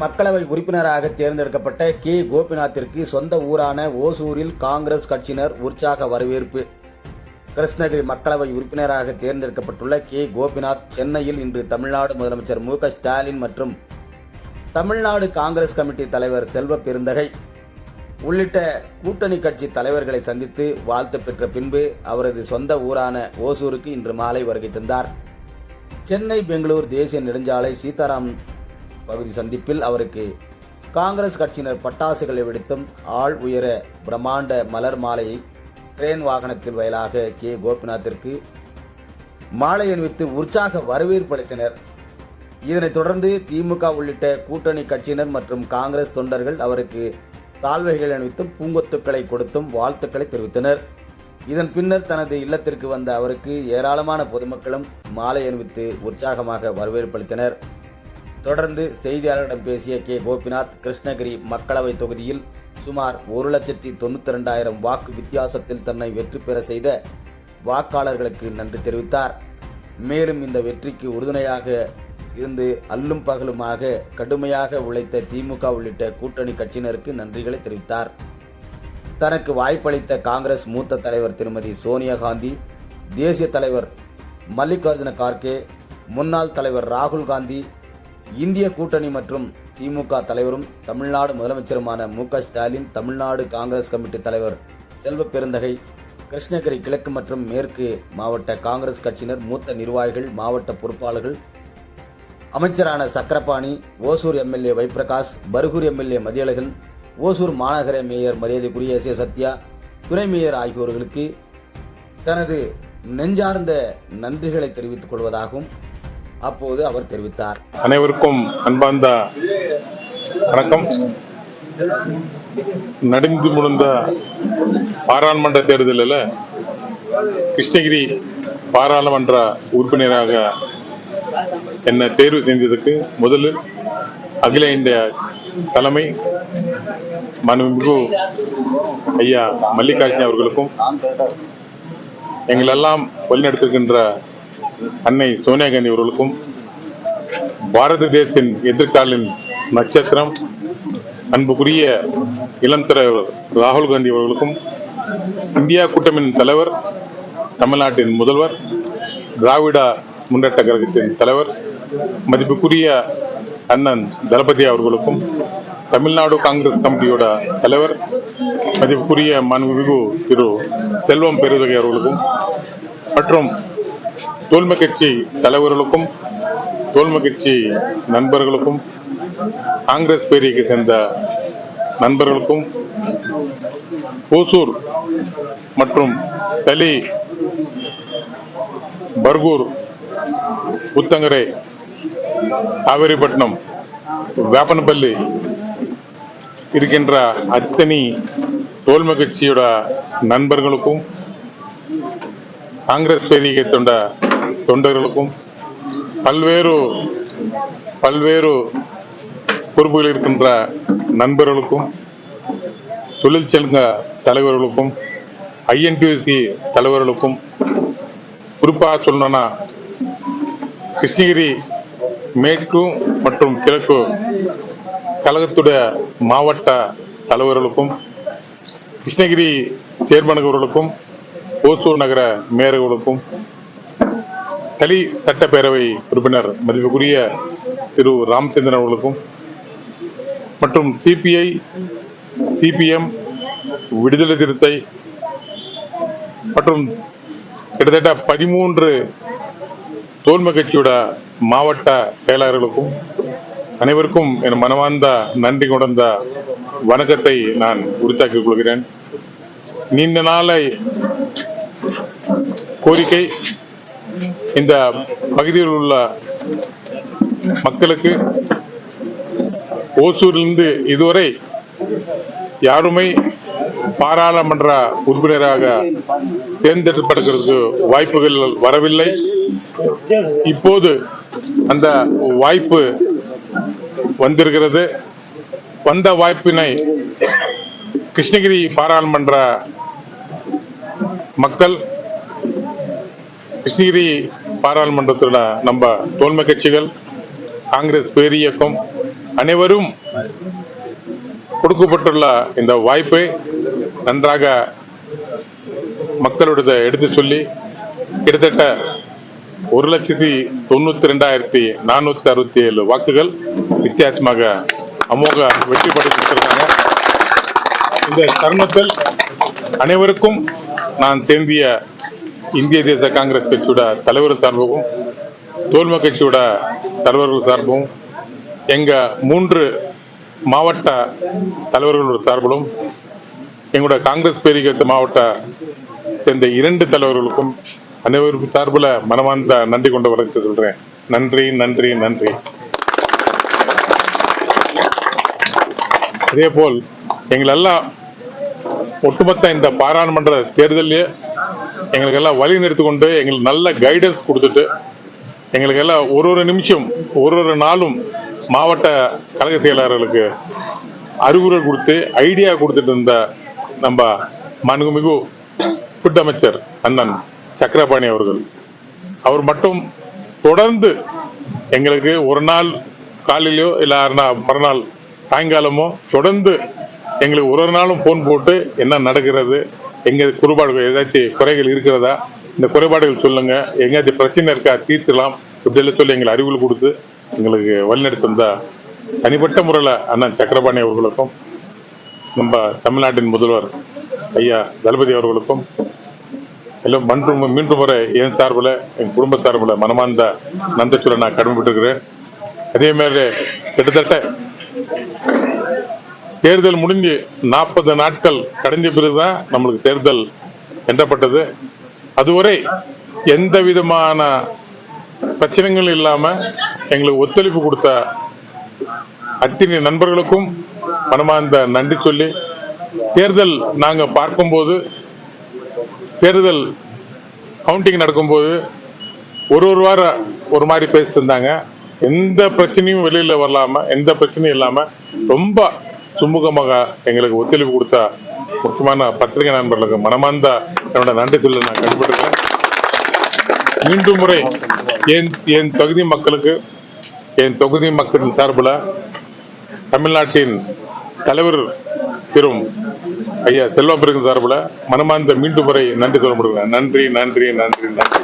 மக்களவை உறுப்பினராக தேர்ந்தெடுக்கப்பட்ட கே. கோபிநாத்திற்கு சொந்த ஊரான ஓசூரில் காங்கிரஸ் கட்சியினர் உற்சாக வரவேற்பு. கிருஷ்ணகிரி மக்களவை உறுப்பினராக தேர்ந்தெடுக்கப்பட்டுள்ள கே. கோபிநாத் சென்னையில் இன்று தமிழ்நாடு முதலமைச்சர் மு. ஸ்டாலின் மற்றும் தமிழ்நாடு காங்கிரஸ் கமிட்டி தலைவர் செல்வ பெருந்தகை உள்ளிட்ட கூட்டணி கட்சி தலைவர்களை சந்தித்து வாழ்த்து பெற்ற பின்பு அவரது சொந்த ஊரான ஓசூருக்கு இன்று மாலை வருகை தந்தார். சென்னை பெங்களூர் தேசிய நெடுஞ்சாலை சீதாராம் பகுதி சந்திப்பில் அவருக்கு காங்கிரஸ் கட்சியினர் பட்டாசுகளை வெடித்தும் ஆள் உயர பிரம்மாண்ட மலர் மாலையை ட்ரெயின் வாகனத்தில் வயலாக கே. கோபிநாத்திற்கு மாலை அணிவித்து உற்சாக வரவேற்பு அளித்தனர். இதனைத் தொடர்ந்து திமுக உள்ளிட்ட கூட்டணி கட்சியினர் மற்றும் காங்கிரஸ் தொண்டர்கள் அவருக்கு சால்வைகள் அணிவித்தும் பூங்கொத்துக்களை கொடுத்தும் வாழ்த்துக்களை தெரிவித்தனர். இதன் பின்னர் தனது இல்லத்திற்கு வந்த அவருக்கு ஏராளமான பொதுமக்களும் மாலை அணிவித்து உற்சாகமாக வரவேற்பளித்தனர் தொடர்ந்து செய்தியாளர்களிடம் பேசிய கே. கோபிநாத் கிருஷ்ணகிரி மக்களவை தொகுதியில் சுமார் ஒரு லட்சத்தி தொண்ணூத்தி ரெண்டாயிரம் வாக்கு வித்தியாசத்தில் தன்னை வெற்றி பெற செய்த வாக்காளர்களுக்கு நன்றி தெரிவித்தார். மேலும் இந்த வெற்றிக்கு உறுதுணையாக இருந்து அல்லும் பகலுமாக கடுமையாக உழைத்த திமுக உள்ளிட்ட கூட்டணி கட்சியினருக்கு நன்றிகளை தெரிவித்தார். தனக்கு வாய்ப்பளித்த காங்கிரஸ் மூத்த தலைவர் திருமதி சோனியா காந்தி தேசிய தலைவர் மல்லிகார்ஜுன கார்கே முன்னாள் தலைவர் ராகுல் காந்தி இந்திய கூட்டணி மற்றும் திமுக தலைவரும் தமிழ்நாடு முதலமைச்சருமான மு ஸ்டாலின் தமிழ்நாடு காங்கிரஸ் கமிட்டி தலைவர் செல்வ பெருந்தகை கிருஷ்ணகிரி கிழக்கு மற்றும் மேற்கு மாவட்ட காங்கிரஸ் கட்சியினர் மூத்த நிர்வாகிகள் மாவட்ட பொறுப்பாளர்கள் அமைச்சரான சக்கரபாணி ஓசூர் எம்எல்ஏ வைப்பிரகாஷ் பர்கூர் எம்எல்ஏ மதியழகன் ஓசூர் மாநகர மேயர் மரியாதைக்குரிய எஸ் ஏ சத்யா துணை மேயர் ஆகியோர்களுக்கு தனது நெஞ்சார்ந்த நன்றிகளை தெரிவித்துக் கொள்வதாகவும் அப்போது அவர் தெரிவித்தார். அனைவருக்கும் அன்பார்ந்த வணக்கம். நடந்து முடிந்த பாராளுமன்ற தேர்தலில் கிருஷ்ணகிரி பாராளுமன்ற உறுப்பினராக என்னை தேர்வு செஞ்சதுக்கு முதலில் அகில இந்திய தலைமை மனுமிகு ஐயா மல்லிகார்ஜுன் அவர்களுக்கும் எங்களெல்லாம் வழிநடத்திருக்கின்ற அன்னை சோனியா காந்தி அவர்களுக்கும் பாரத தேசின் எதிர்காலின் நட்சத்திரம் அன்புக்குரிய இளம் தலைவர் ராகுல் காந்தி அவர்களுக்கும் இந்தியா கூட்டமின் தலைவர் தமிழ்நாட்டின் முதல்வர் திராவிட முன்னேற்ற கழகத்தின் தலைவர் மதிப்புக்குரிய அண்ணன் தளபதி அவர்களுக்கும் தமிழ்நாடு காங்கிரஸ் கமிட்டியோட தலைவர் மதிப்புக்குரிய மாண்புமிகு திரு செல்வம் பெருதகை அவர்களுக்கும் மற்றும் தோல்மை கட்சி தலைவர்களுக்கும் தோல்மை கட்சி நண்பர்களுக்கும் காங்கிரஸ் பேரியத்தை சேர்ந்த நண்பர்களுக்கும் ஓசூர் மற்றும் தலி பர்கூர் புத்தங்கரை காவேரிப்பட்டினம் வேப்பனப்பள்ளி இருக்கின்ற அத்தனை தோல்மை கட்சியோட நண்பர்களுக்கும் காங்கிரஸ் பேரியை தொண்ட தொண்டர்களுக்கும் பல்வேறு பல்வேறு பொறுப்புகள் இருக்கின்ற நண்பர்களுக்கும் தொழிற்சங்க தலைவர்களுக்கும் ஐஎன்டிசி தலைவர்களுக்கும் குறிப்பாக சொல்லணும்னா கிருஷ்ணகிரி மேற்கு மற்றும் கிழக்கு கழகத்துடைய மாவட்ட தலைவர்களுக்கும் கிருஷ்ணகிரி சேர்மன் அவர்களுக்கும் ஓசூர் நகர மேயர்களுக்கும் கலி சட்டப்பேரவை உறுப்பினர் மதிப்புக்குரிய திரு ராமச்சந்திரன் அவர்களுக்கும் மற்றும் சிபிஐ சிபிஎம் விடுதலை திருத்தை மற்றும் கிட்டத்தட்ட பதிமூன்று தோல்மை கட்சியோட மாவட்ட செயலாளர்களுக்கும் அனைவருக்கும் என் மனமார்ந்த நன்றி கொண்ட வணக்கத்தை நான் உரித்தாக்கிக் கொள்கிறேன். நீண்ட நாளை கோரிக்கை இந்த பகுதியில் உள்ள மக்களுக்கு ஓசூரிலிருந்து இதுவரை யாருமே பாராளுமன்ற உறுப்பினராக தேர்ந்தெடுக்கப்படுகிறது வாய்ப்புகள் வரவில்லை. இப்போது அந்த வாய்ப்பு வந்திருக்கிறது. வந்த வாய்ப்பினை கிருஷ்ணகிரி பாராளுமன்ற மக்கள் கிருஷ்ணகிரி பாராளுமன்றத்தில் நம்ம தோல்மை கட்சிகள் காங்கிரஸ் பேரியக்கம் அனைவரும் கொடுக்கப்பட்டுள்ள இந்த வாய்ப்பை நன்றாக மக்களுடைய எடுத்து சொல்லி கிட்டத்தட்ட ஒரு லட்சத்தி தொண்ணூத்தி ரெண்டாயிரத்தி நானூத்தி அறுபத்தி ஏழு வாக்குகள் வித்தியாசமாக அமோக வெற்றி படை இந்த தருணத்தில் அனைவருக்கும் நான் சேர்ந்திய இந்திய தேச காங்கிரஸ் கட்சியோட தலைவர் சார்பாகவும் தோல்ம கட்சியோட தலைவர்கள் சார்பும் எங்கள் மூன்று மாவட்ட தலைவர்களோட சார்பிலும் எங்களோட காங்கிரஸ் பேரிகத்து மாவட்ட சேர்ந்த இரண்டு தலைவர்களுக்கும் அனைவருக்கும் சார்பில் மனமார்ந்த நன்றி கொண்டு வளர்த்து சொல்கிறேன் நன்றி நன்றி நன்றி. அதே போல் எங்களெல்லாம் ஒட்டுமொத்த இந்த பாராளுமன்ற தேர்தலில் எங்களுக்கெல்லாம் வழி நிறுத்தி கொண்டு எங்களுக்கு நல்ல கைடன்ஸ் கொடுத்துட்டு எங்களுக்கு எல்லாம் ஒரு ஒரு நிமிஷம் ஒரு ஒரு நாளும் மாவட்ட கழக செயலாளர்களுக்கு அறிவுரை கொடுத்து ஐடியா கொடுத்துட்டு இருந்த நம்ம மனுமிகு ஃபுட் அமைச்சர் அண்ணன் சக்கரபாணி அவர்கள். அவர் மட்டும் தொடர்ந்து எங்களுக்கு ஒரு நாள் காலையிலையோ இல்லை மறுநாள் சாயங்காலமோ தொடர்ந்து எங்களுக்கு ஒரு ஒரு நாளும் ஃபோன் போட்டு என்ன நடக்கிறது எங்க குறைபாடுகள் ஏதாச்சும் குறைகள் இருக்கிறதா? இந்த குறைபாடுகள் சொல்லுங்க. எங்கேயாச்சும் பிரச்சனை இருக்கா? தீர்த்துலாம் இப்படியெல்லாம் சொல்லி எங்களை அறிவுகள் கொடுத்து எங்களுக்கு வழிநடத்தி தந்தா தனிப்பட்ட முறையில் அண்ணன் சக்கரபாணி அவர்களுக்கும் நம்ம தமிழ்நாட்டின் முதல்வர் ஐயா தளபதி அவர்களுக்கும் எல்லாம் மன்றும் மீண்டும் முறை என் சார்பில் என் குடும்ப சார்பில் மனமார்ந்த நன்றி சொல்ல நான் கடமைப்பட்டிருக்கிறேன். அதே மாதிரி கிட்டத்தட்ட தேர்தல் முடிஞ்சு நாற்பது நாட்கள் கடைஞ்ச பிறகுதான் நம்மளுக்கு தேர்தல் எண்ணப்பட்டது அதுவரை எந்த விதமான பிரச்சனைகள் இல்லாம எங்களுக்கு ஒத்துழைப்பு கொடுத்த அத்தனை நண்பர்களுக்கும் மனமார்ந்த நன்றி சொல்லி தேர்தல் நாங்க பார்க்கும்போது தேர்தல் கவுண்டிங் நடக்கும்போது ஒரு ஒரு வாரம் ஒரு மாதிரி பேசிட்டு இருந்தாங்க. எந்த பிரச்சனையும் வெளியில வரலாம எந்த பிரச்சனையும் இல்லாம ரொம்ப சுமூகமாக எங்களுக்கு ஒத்துழைப்பு கொடுத்த முக்கியமான பத்திரிகை நண்பர்களுக்கு மனமார்ந்த என்னோட நன்றி சொல்ல நான் கண்டுபிடிக்கிறேன் மீண்டும் முறை என் என் தொகுதி மக்களுக்கு என் தொகுதி மக்களின் சார்பில் தமிழ்நாட்டின் தலைவர் திரும் ஐயா செல்வம் பிறகு சார்பில் மனமார்ந்த மீண்டும் முறை நன்றி சொல்ல முடியும் நன்றி நன்றி நன்றி நன்றி.